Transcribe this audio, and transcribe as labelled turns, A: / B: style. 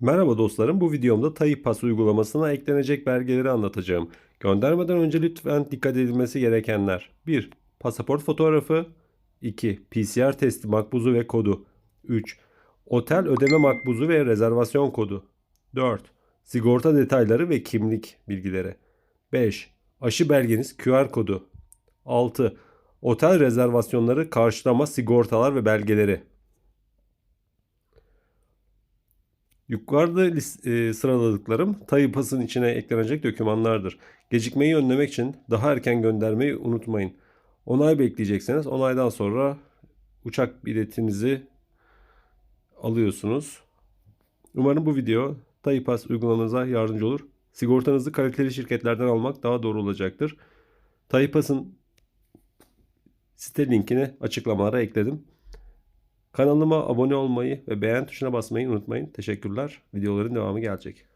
A: Merhaba dostlarım. Bu videomda TayPass uygulamasına eklenecek belgeleri anlatacağım. Göndermeden önce lütfen dikkat edilmesi gerekenler. 1. Pasaport fotoğrafı 2. PCR testi makbuzu ve kodu 3. Otel ödeme makbuzu ve rezervasyon kodu 4. Sigorta detayları ve kimlik bilgileri 5. Aşı belgeniz QR kodu 6. Otel rezervasyonları karşılama sigortalar ve belgeleri Yukarıda e, sıraladıklarım TayPass'ın içine eklenecek dokümanlardır. Gecikmeyi önlemek için daha erken göndermeyi unutmayın. Onay bekleyecekseniz onaydan sonra uçak biletinizi alıyorsunuz. Umarım bu video TayPass uygulamanıza yardımcı olur. Sigortanızı kaliteli şirketlerden almak daha doğru olacaktır. TayPass'ın site linkini açıklamalara ekledim. Kanalıma abone olmayı ve beğen tuşuna basmayı unutmayın. Teşekkürler. Videoların devamı gelecek.